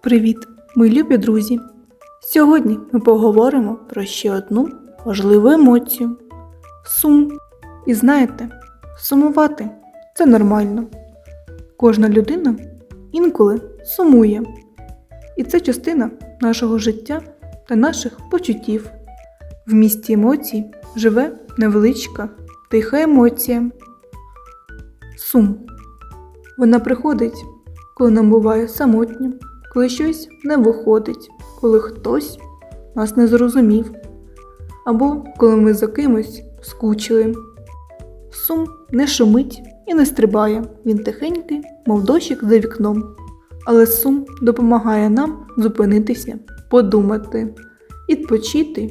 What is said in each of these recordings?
Привіт, мої любі друзі! Сьогодні ми поговоримо про ще одну важливу емоцію сум. І знаєте, сумувати це нормально. Кожна людина інколи сумує. І це частина нашого життя та наших почуттів. В місті емоцій живе невеличка, тиха емоція. Сум. Вона приходить, коли нам буває самотньо, коли щось не виходить, коли хтось нас не зрозумів, або коли ми за кимось скучили. Сум не шумить і не стрибає, він тихенький, мов дощик за вікном. Але сум допомагає нам зупинитися, подумати, відпочити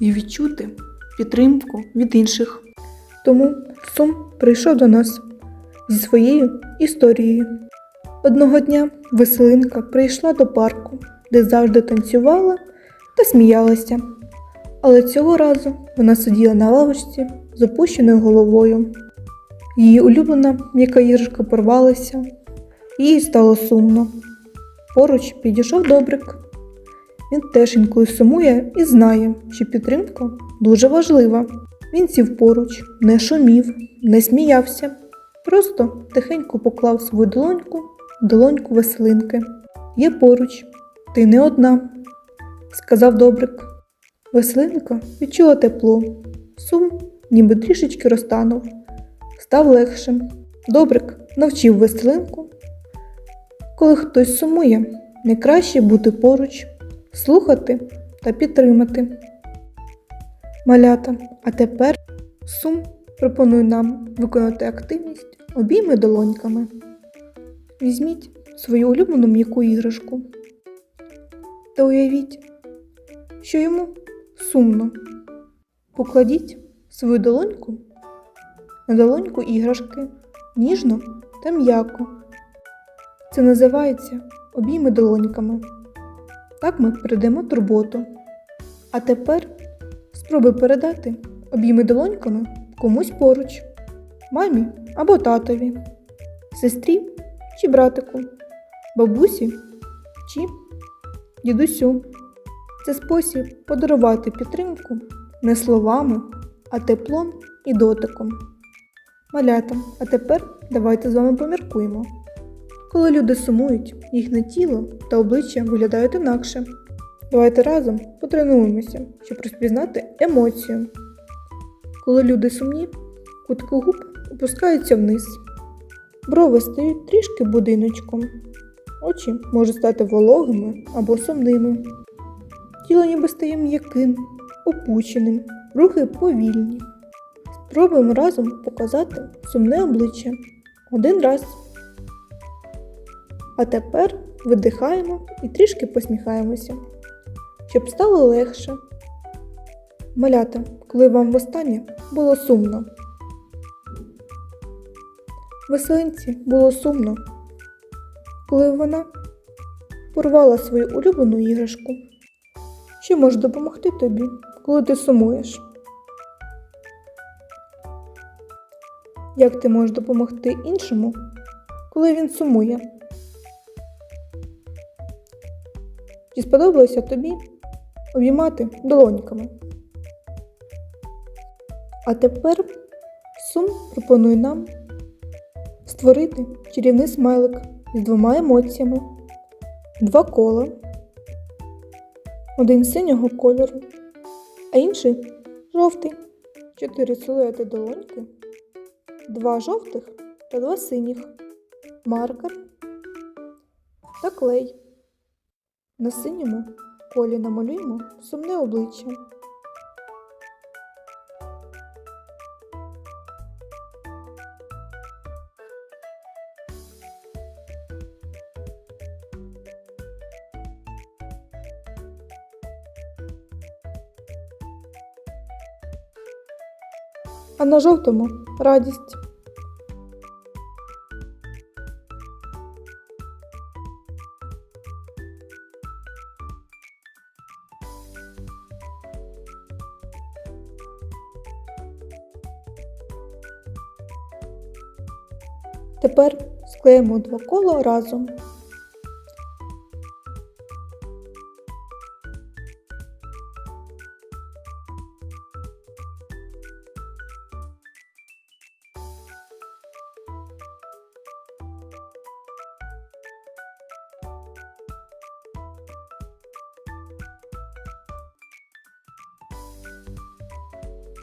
і відчути підтримку від інших. Тому сум прийшов до нас зі своєю історією. Одного дня Веселинка прийшла до парку, де завжди танцювала та сміялася. Але цього разу вона сиділа на лавочці з опущеною головою. Її улюблена м'яка їжка порвалася, їй стало сумно. Поруч підійшов добрик. Він теж інколи сумує і знає, що підтримка дуже важлива. Він сів поруч, не шумів, не сміявся, просто тихенько поклав свою долоньку долоньку веселинки. Є поруч, ти не одна, сказав добрик. Веселинка відчула тепло, сум ніби трішечки розтанув, став легшим. Добрик навчив веселинку. Коли хтось сумує, найкраще бути поруч, слухати та підтримати. Малята, а тепер сум пропонує нам виконати активність обійми долоньками. Візьміть свою улюблену м'яку іграшку та уявіть, що йому сумно. Покладіть свою долоньку на долоньку іграшки ніжно та м'яко. Це називається обійми долоньками. Так ми передаємо турботу. А тепер спробуй передати обійми долоньками комусь поруч, мамі або татові, сестрі чи братику, бабусі чи дідусю. Це спосіб подарувати підтримку не словами, а теплом і дотиком. Малята, а тепер давайте з вами поміркуємо. Коли люди сумують, їхнє тіло та обличчя виглядають інакше. Давайте разом потренуємося, щоб розпізнати емоцію. Коли люди сумні, кутки губ опускаються вниз. Брови стають трішки будиночком. Очі можуть стати вологими або сумними. Тіло ніби стає м'яким, опущеним, рухи повільні. Спробуємо разом показати сумне обличчя. Один раз. А тепер видихаємо і трішки посміхаємося, щоб стало легше. Малята, коли вам востаннє було сумно. Веселинці було сумно, коли вона порвала свою улюблену іграшку. Що може допомогти тобі, коли ти сумуєш? Як ти можеш допомогти іншому, коли він сумує? Чи сподобалося тобі обіймати долоньками? А тепер сум пропонує нам створити чарівний смайлик з двома емоціями, два кола, один синього кольору, а інший жовтий, чотири силуети долоньки, два жовтих та два синіх, маркер та клей. На синьому колі намалюємо сумне обличчя. А на жовтому радість. Тепер склеїмо два кола разом.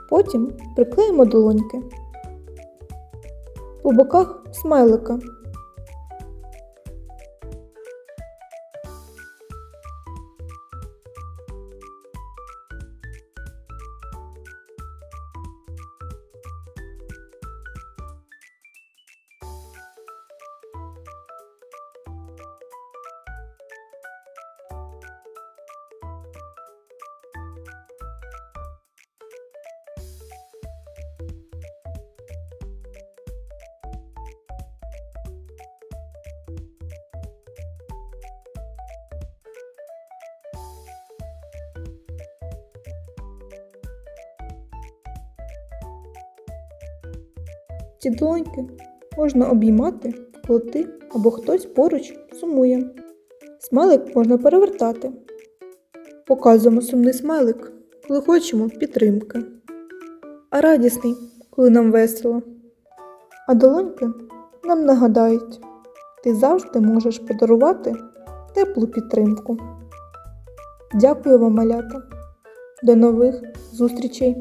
Потім приклеїмо долоньки. По боках смайлика. Ці долоньки можна обіймати, коли ти або хтось поруч сумує. Смайлик можна перевертати. Показуємо сумний смайлик, коли хочемо підтримки. А радісний, коли нам весело. А долоньки нам нагадають, ти завжди можеш подарувати теплу підтримку. Дякую вам, малята. До нових зустрічей!